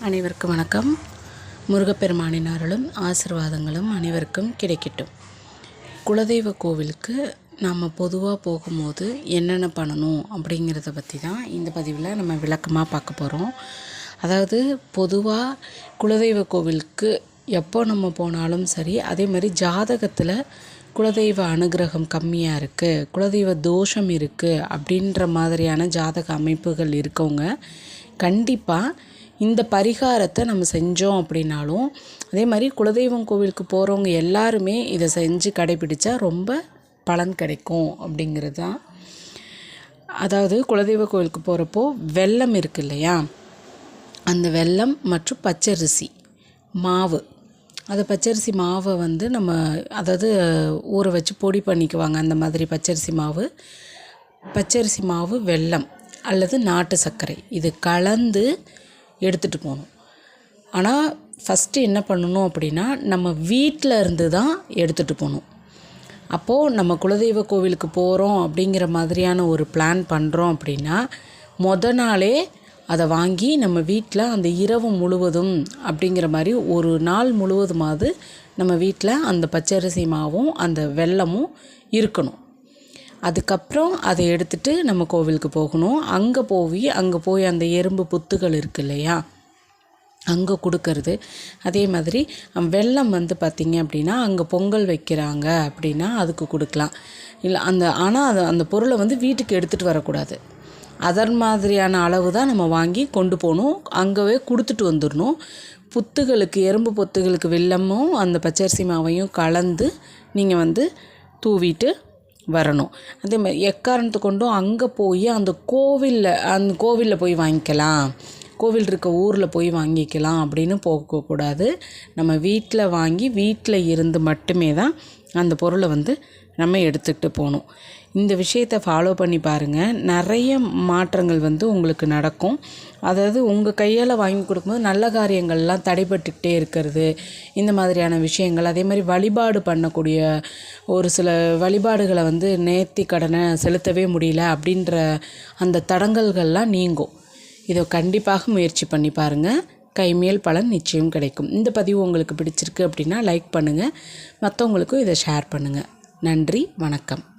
அனைவருக்கும் வணக்கம். முருகப்பெருமானின் அருளும் ஆசிர்வாதங்களும் அனைவருக்கும் கிடைக்கட்டும். குலதெய்வ கோவிலுக்கு நம்ம பொதுவாக போகும்போது என்னென்ன பண்ணணும் அப்படிங்கிறத பற்றி தான் இந்த பதிவில் நம்ம விளக்கமாக பார்க்க போகிறோம் அதாவது பொதுவாக குலதெய்வ கோவிலுக்கு எப்போ நம்ம போனாலும் சரி அதே மாதிரி ஜாதகத்தில் குலதெய்வ அனுகிரகம் கம்மியாக இருக்குது குலதெய்வ தோஷம் இருக்குது அப்படின்ற மாதிரியான ஜாதக அமைப்புகள் இருக்கவங்க கண்டிப்பாக இந்த பரிகாரத்தை நம்ம செஞ்சோம் அப்படின்னாலும் அதே மாதிரி குலதெய்வம் கோவிலுக்கு போகிறவங்க எல்லாருமே இதை செஞ்சு கடைபிடித்தா ரொம்ப பலன் கிடைக்கும் அப்படிங்கிறது தான். அதாவது குலதெய்வ கோவிலுக்கு போகிறப்போ வெல்லம் இருக்கு இல்லையா? அந்த வெல்லம் மற்றும் பச்சரிசி மாவு. அந்த பச்சரிசி மாவை வந்து நம்ம அதாவது ஊற வச்சு பொடி பண்ணிக்குவாங்க அந்த மாதிரி பச்சரிசி மாவு. பச்சரிசி மாவு வெல்லம் அல்லது நாட்டு சர்க்கரை. இது கலந்து எடுத்துகிட்டு போகணும். ஆனால் ஃபஸ்ட்டு என்ன பண்ணணும் அப்படின்னா நம்ம வீட்டில் இருந்து தான் எடுத்துகிட்டு போகணும். அப்போது நம்ம குலதெய்வ கோவிலுக்கு போகிறோம் அப்படிங்கிற மாதிரியான ஒரு பிளான் பண்ணுறோம் அப்படின்னா மொத நாளே அதை வாங்கி நம்ம வீட்டில் அந்த இரவு முழுவதும் அப்படிங்கிற மாதிரி ஒரு நாள் முழுவதுமாவது நம்ம வீட்டில் அந்த பச்சரிசி மாவும் அந்த வெள்ளமும் இருக்கணும். அதுக்கப்புறம் அதை எடுத்துகிட்டு நம்ம கோவிலுக்கு போகணும். அங்கே போய் அங்கே போய் அந்த எறும்பு புத்துகள் இருக்கு இல்லையா? அங்கே கொடுக்கறது. அதே மாதிரி வெள்ளம் வந்து பார்த்திங்க அப்படின்னா அங்கே பொங்கல் வைக்கிறாங்க அப்படின்னா அதுக்கு கொடுக்கலாம். இல்லை அந்த ஆனால் அது அந்த பொருளை வந்து வீட்டுக்கு எடுத்துகிட்டு வரக்கூடாது. அதன் மாதிரியான அளவு தான் நம்ம வாங்கி கொண்டு போகணும். அங்கேவே கொடுத்துட்டு வந்துடணும். புத்துகளுக்கு எறும்பு புத்துகளுக்கு வெள்ளமும் அந்த பச்சரிசி மாவையும் கலந்து நீங்கள் வந்து தூவிட்டு வரணும். அதே மாதிரி எக்காரணத்தை கொண்டும் அங்கே போய் அந்த கோவிலில் அந்த கோவிலில் போய் வாங்கிக்கலாம். கோவில் இருக்க ஊரில் போய் வாங்கிக்கலாம் அப்படின்னு போகக்கூடாது நம்ம வீட்டில் வாங்கி வீட்டில் இருந்து மட்டுமே தான் அந்த பொருளை வந்து நம்ம எடுத்துக்கிட்டு போகணும். இந்த விஷயத்தை ஃபாலோ பண்ணி பாருங்கள் நிறைய மாற்றங்கள் வந்து உங்களுக்கு நடக்கும். அதாவது உங்கள் கையால் வாங்கி கொடுக்கும்போது நல்ல காரியங்கள்லாம் தடைபட்டுக்கிட்டே இருக்கிறது. இந்த மாதிரியான விஷயங்கள் அதே மாதிரி வழிபாடு பண்ணக்கூடிய ஒரு சில வழிபாடுகளை வந்து நேர்த்தி கடனை செலுத்தவே முடியல அப்படின்ற அந்த தடங்கல்கள்லாம் நீங்கும். இதை கண்டிப்பாக முயற்சி பண்ணி பாருங்கள் கைமேல் பலன் நிச்சயம் கிடைக்கும். இந்த பதிவு உங்களுக்கு பிடிச்சிருக்கு அப்படின்னா லைக் பண்ணுங்கள் மற்றவங்களுக்கும் இதை ஷேர் பண்ணுங்கள் நன்றி வணக்கம்.